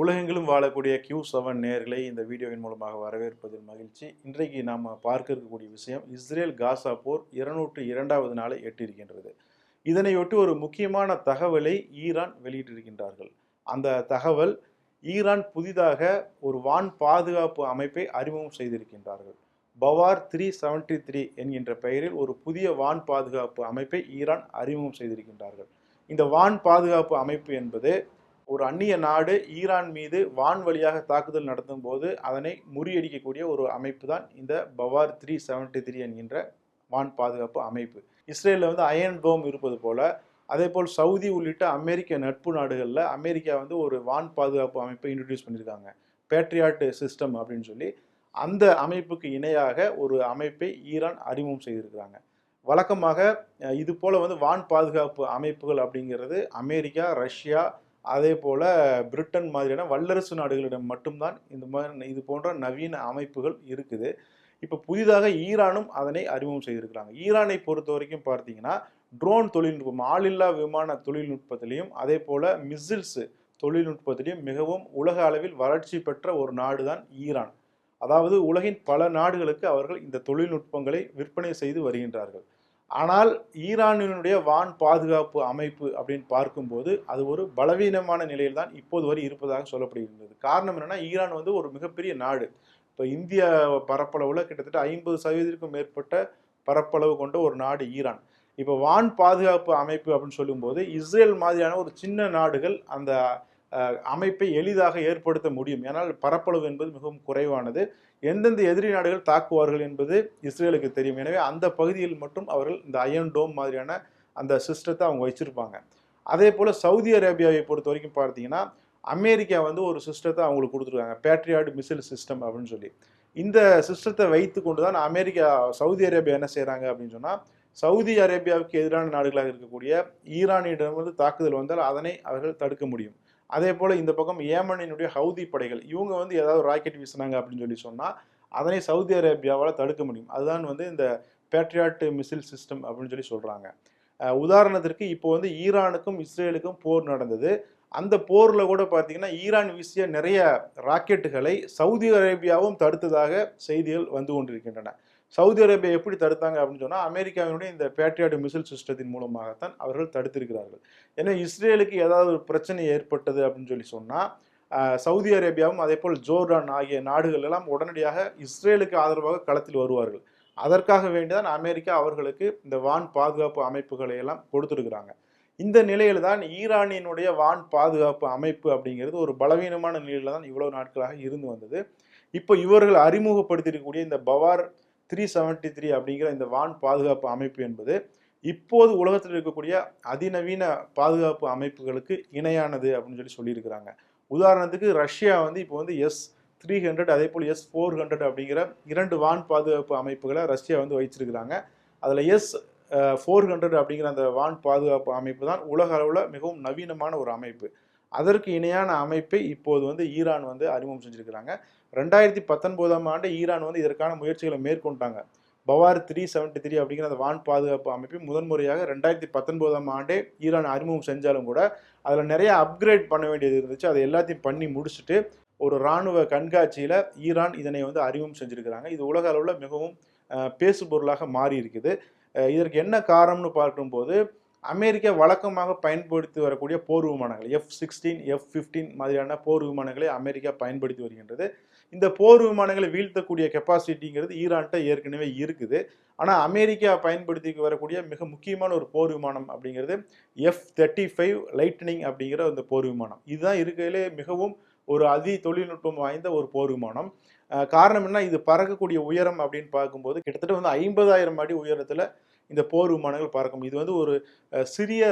உலகெங்கிலும் வாழக்கூடிய Q seven நேர்களை இந்த வீடியோவின் மூலமாக வரவேற்பதில் மகிழ்ச்சி. இன்றைக்கு நாம் பார்க்க இருக்கக்கூடிய விஷயம் இஸ்ரேல் காசா போர் இருநூற்று இரண்டாவது நாளை எட்டியிருக்கின்றது. இதனையொட்டி ஒரு முக்கியமான தகவலை ஈரான் வெளியிட்டிருக்கின்றார்கள். அந்த தகவல் ஈரான் புதிதாக ஒரு வான் பாதுகாப்பு அமைப்பை அறிமுகம் செய்திருக்கின்றார்கள். பவார் த்ரீ செவன்டி த்ரீ என்கின்ற பெயரில் ஒரு புதிய வான் பாதுகாப்பு அமைப்பை ஈரான் அறிமுகம் செய்திருக்கின்றார்கள். இந்த வான் பாதுகாப்பு அமைப்பு என்பது ஒரு அந்நிய நாடு ஈரான் மீது வான் வழியாக தாக்குதல் நடத்தும் போது அதனை முறியடிக்கக்கூடிய ஒரு அமைப்பு தான் இந்த பவார் த்ரீ செவன்டி த்ரீ என்கின்ற வான் பாதுகாப்பு அமைப்பு. இஸ்ரேலில் வந்து அயன் டோம் இருப்பது போல அதே போல் சவுதி உள்ளிட்ட அமெரிக்க நட்பு நாடுகளில் அமெரிக்கா வந்து ஒரு வான் பாதுகாப்பு அமைப்பை இன்ட்ரடியூஸ் பண்ணியிருக்காங்க பேட்ரியாட் சிஸ்டம் அப்படின்னு சொல்லி அந்த அமைப்புக்கு இணையாக ஒரு அமைப்பை ஈரான் அறிமுகம் செய்திருக்கிறாங்க. வழக்கமாக இது போல் வந்து வான் பாதுகாப்பு அமைப்புகள் அப்படிங்கிறது அமெரிக்கா ரஷ்யா அதே போல் பிரிட்டன் மாதிரியான வல்லரசு நாடுகளிடம் மட்டும்தான் இந்த மாதிரி இது போன்ற நவீன அமைப்புகள் இருக்குது. இப்போ புதிதாக ஈரானும் அதனை அறிமுகம் செய்திருக்கிறாங்க. ஈரானை பொறுத்த வரைக்கும் பார்த்தீங்கன்னா ட்ரோன் தொழில்நுட்பம் ஆளில்லா விமான தொழில்நுட்பத்திலையும் அதே போல் மிசில்ஸு தொழில்நுட்பத்திலையும் மிகவும் உலக அளவில் வளர்ச்சி பெற்ற ஒரு நாடு தான் ஈரான். அதாவது உலகின் பல நாடுகளுக்கு அவர்கள் இந்த தொழில்நுட்பங்களை விற்பனை செய்து வருகின்றார்கள். ஆனால் ஈரானினுடைய வான் பாதுகாப்பு அமைப்பு அப்படின்னு பார்க்கும்போது அது ஒரு பலவீனமான நிலையில் தான் இப்போது வரை இருப்பதாக சொல்லப்படுகின்றது. காரணம் என்னென்னா ஈரான் வந்து ஒரு மிகப்பெரிய நாடு. இப்போ இந்திய பரப்பளவில் கிட்டத்தட்ட ஐம்பது சதவீதத்திற்கும் மேற்பட்ட பரப்பளவு கொண்ட ஒரு நாடு ஈரான். இப்போ வான் பாதுகாப்பு அமைப்பு அப்படின்னு சொல்லும்போது இஸ்ரேல் மாதிரியான ஒரு சின்ன நாடுகள் அந்த அமைப்பை எளிதாக ஏற்படுத்த முடியும். ஏனால் பரப்பளவு என்பது மிகவும் குறைவானது. எந்தெந்த எதிரி நாடுகள் தாக்குவார்கள் என்பது இஸ்ரேலுக்கு தெரியும். எனவே அந்த பகுதியில் மட்டும் அவர்கள் இந்த அயன் டோம் மாதிரியான அந்த சிஸ்டத்தை அவங்க வச்சிருப்பாங்க. அதே போல் சவுதி அரேபியாவை பொறுத்த வரைக்கும் பார்த்தீங்கன்னா அமெரிக்கா வந்து ஒரு சிஸ்டத்தை அவங்களுக்கு கொடுத்துருக்காங்க. பேட்ரியாட் மிசில் சிஸ்டம் அப்படின்னு சொல்லி. இந்த சிஸ்டத்தை வைத்து கொண்டு தான் அமெரிக்கா சவுதி அரேபியா என்ன செய்கிறாங்க அப்படின்னு சொன்னால் சவுதி அரேபியாவுக்கு எதிரான நாடுகளாக இருக்கக்கூடிய ஈரானிடம் வந்து தாக்குதல் வந்தால் அதனை அவர்கள் தடுக்க முடியும். அதே போல் இந்த பக்கம் ஏமனினுடைய ஹவுதி படைகள் இவங்க வந்து ஏதாவது ராக்கெட் வீசினாங்க அப்படின்னு சொல்லி சொன்னால் அதனை சவுதி அரேபியாவால் தடுக்க முடியும். அதுதான் வந்து இந்த பேட்ரியாட் மிசில் சிஸ்டம் அப்படின்னு சொல்லி சொல்கிறாங்க உதாரணத்திற்கு இப்போ வந்து ஈரானுக்கும் இஸ்ரேலுக்கும் போர் நடந்தது. அந்த போரில் கூட பார்த்தீங்கன்னா ஈரான் வீசிய நிறைய ராக்கெட்டுகளை சவுதி அரேபியாவும் தடுத்ததாக செய்திகள் வந்து கொண்டிருக்கின்றன. சவுதி அரேபியா எப்படி தடுத்தாங்க அப்படின்னு சொன்னால் அமெரிக்காவினுடைய இந்த பேட்ரியாட் மிசில் சிஸ்டத்தின் மூலமாகத்தான் அவர்கள் தடுத்திருக்கிறார்கள். ஏன்னா இஸ்ரேலுக்கு ஏதாவது ஒரு பிரச்சனை ஏற்பட்டது அப்படின்னு சொல்லி சொன்னால் சவுதி அரேபியாவும் அதே போல் ஜோர்டான் ஆகிய நாடுகள் எல்லாம் உடனடியாக இஸ்ரேலுக்கு ஆதரவாக களத்தில் வருவார்கள். அதற்காக வேண்டிதான் அமெரிக்கா அவர்களுக்கு இந்த வான் பாதுகாப்பு அமைப்புகளை எல்லாம் கொடுத்துருக்குறாங்க. இந்த நிலையில தான் ஈரானினுடைய வான் பாதுகாப்பு அமைப்பு அப்படிங்கிறது ஒரு பலவீனமான நிலையில தான் இவ்வளவு நாட்களாக இருந்து வந்தது. இப்போ இவர்கள் அறிமுகப்படுத்தியிருக்கக்கூடிய இந்த பவார் த்ரீ செவன்டி த்ரீ அப்படிங்கிற இந்த வான் பாதுகாப்பு அமைப்பு என்பது இப்போது உலகத்தில் இருக்கக்கூடிய அதிநவீன பாதுகாப்பு அமைப்புகளுக்கு இணையானது அப்படின்னு சொல்லி சொல்லியிருக்கிறாங்க. உதாரணத்துக்கு ரஷ்யா வந்து இப்போ வந்து எஸ் த்ரீ ஹண்ட்ரட் அதே போல் எஸ் ஃபோர் ஹண்ட்ரட் அப்படிங்கிற இரண்டு வான் பாதுகாப்பு அமைப்புகளை ரஷ்யா வந்து வைச்சிருக்கிறாங்க அதில் எஸ் ஃபோர் ஹண்ட்ரட் அப்படிங்கிற அந்த வான் பாதுகாப்பு அமைப்பு தான் உலக அளவில் மிகவும் நவீனமான ஒரு அமைப்பு. அதற்கு இணையான அமைப்பை இப்போது வந்து ஈரான் வந்து அறிமுகம் செஞ்சுருக்கிறாங்க. ரெண்டாயிரத்தி பத்தொன்பதாம் ஆண்டு ஈரான் வந்து இதற்கான முயற்சிகளை மேற்கொண்டாங்க. பவார் த்ரீ செவன்டி த்ரீ அப்படிங்கிற அந்த வான் பாதுகாப்பு அமைப்பு முதன்முறையாக ரெண்டாயிரத்தி பத்தொன்பதாம் ஆண்டே ஈரான் அறிமுகம் செஞ்சாலும் கூட அதில் நிறைய அப்கிரேட் பண்ண வேண்டியது இருந்துச்சு. அதை எல்லாத்தையும் பண்ணி முடிச்சுட்டு ஒரு இராணுவ கண்காட்சியில் ஈரான் இதனை வந்து அறிமுகம் செஞ்சுருக்கிறாங்க. இது உலக அளவில் மிகவும் பேசுபொருளாக பேசு பொருளாக மாறி இருக்குது இதற்கு என்ன காரணம்னு பார்க்கும்போது அமெரிக்கா வழக்கமாக பயன்படுத்தி வரக்கூடிய போர் விமானங்கள் எஃப் சிக்ஸ்டீன் எஃப் ஃபிஃப்டீன் மாதிரியான போர் விமானங்களை அமெரிக்கா பயன்படுத்தி வருகின்றது. இந்த போர் விமானங்களை வீழ்த்தக்கூடிய கெப்பாசிட்டிங்கிறது ஈரான்கிட்ட ஏற்கனவே இருக்குது. ஆனால் அமெரிக்கா பயன்படுத்தி வரக்கூடிய மிக முக்கியமான ஒரு போர் விமானம் அப்படிங்கிறது எஃப் தேர்ட்டி ஃபைவ் லைட்னிங் அப்படிங்கிற அந்த போர் விமானம். இதுதான் இருக்கையிலே மிகவும் ஒரு அதி தொழில்நுட்பம் வாய்ந்த ஒரு போர் விமானம். காரணம் என்ன இது பறக்கக்கூடிய உயரம் அப்படின்னு பார்க்கும்போது கிட்டத்தட்ட வந்து ஐம்பதாயிரம் அடி உயரத்தில் இந்த போர் விமானங்கள் பறக்கும். இது வந்து ஒரு சிறிய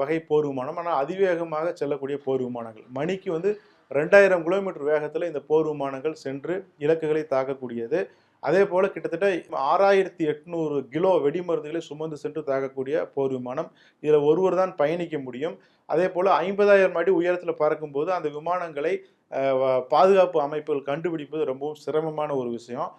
வகை போர் விமானம். ஆனால் அதிவேகமாக செல்லக்கூடிய போர் விமானங்கள். மணிக்கு வந்து ரெண்டாயிரம் கிலோமீட்டர் வேகத்தில் இந்த போர் விமானங்கள் சென்று இலக்குகளை தாக்கக்கூடியது. அதே போல் கிட்டத்தட்ட ஆறாயிரத்தி எட்நூறு கிலோ வெடிமருந்துகளை சுமந்து சென்று தாக்கக்கூடிய போர் விமானம். இதில் ஒருவர் தான் பயணிக்க முடியும். அதே போல் ஐம்பதாயிரம் அடி உயரத்தில் பறக்கும்போது அந்த விமானங்களை பாதுகாப்பு அமைப்புகள் கண்டுபிடிப்பது ரொம்பவும் சிரமமான ஒரு விஷயம்.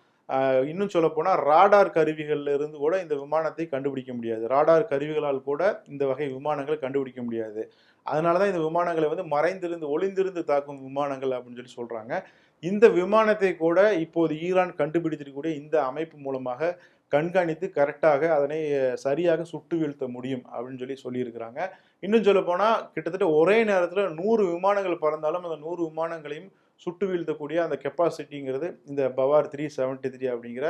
இன்னும் சொல்லப்போனால் ராடார் கருவிகளில் இருந்து கூட இந்த விமானத்தை கண்டுபிடிக்க முடியாது. ராடார் கருவிகளால் கூட இந்த வகை விமானங்களை கண்டுபிடிக்க முடியாது. அதனால தான் இந்த விமானங்களை வந்து மறைந்திருந்து ஒளிந்திருந்து தாக்கும் விமானங்கள் அப்படின்னு சொல்லி சொல்கிறாங்க இந்த விமானத்தை கூட இப்போது ஈரான் கண்டுபிடித்திருக்கக்கூடிய இந்த அமைப்பு மூலமாக கண்காணித்து கரெக்டாக அதனை சரியாக சுட்டு வீழ்த்த முடியும் அப்படின்னு சொல்லி சொல்லியிருக்கிறாங்க. இன்னும் சொல்ல போனால் கிட்டத்தட்ட ஒரே நேரத்தில் நூறு விமானங்கள் பறந்தாலும் அந்த நூறு விமானங்களையும் சுட்டு வீழ்த்தக்கூடிய அந்த கெப்பாசிட்டிங்கிறது இந்த பவார் த்ரீ செவன்டி த்ரீ அப்படிங்கிற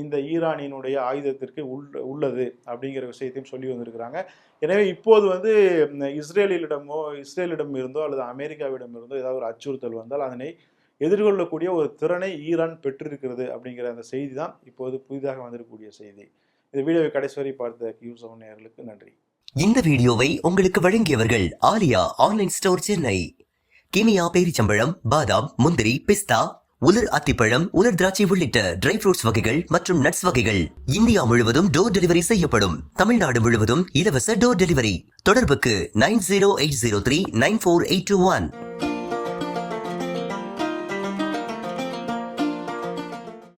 இந்த ஈரானினுடைய ஆயுதத்திற்கு உள் உள்ளது அப்படிங்கிற விஷயத்தையும் சொல்லி வந்திருக்கிறாங்க. எனவே இப்போது வந்து இஸ்ரேலிடமோ இஸ்ரேலிடம் இருந்தோ அல்லது அமெரிக்காவிடம் இருந்தோ ஏதாவது ஒரு அச்சுறுத்தல் வந்தால் அதனை எதிர்கொள்ளக்கூடிய ஒரு திறனை ஈரான் பெற்றிருக்கிறது அப்படிங்கிற அந்த செய்தி தான் இப்போது புதிதாக வந்திருக்கக்கூடிய செய்தி. இந்த வீடியோவை கடைசி வரை பார்த்த கியூஸ் நேர்களுக்கு நன்றி. இந்த வீடியோவை உங்களுக்கு வழங்கியவர்கள் ஆலியா ஆன்லைன் ஸ்டோர் சென்னை. கினியா பேரிச்சம்பழம் பாதாம் முந்திரி பிஸ்தா உலர் அத்திப்பழம் உலர் திராட்சை உள்ளிட்ட ட்ரை ஃப்ரூட்ஸ் வகைகள் மற்றும் நட்ஸ் வகைகள் இந்தியா முழுவதும் டோர் டெலிவரி செய்யப்படும். தமிழ்நாடு முழுவதும் இலவச டோர் டெலிவரி தொடர்புக்கு nine zero eight zero three nine four eight two one.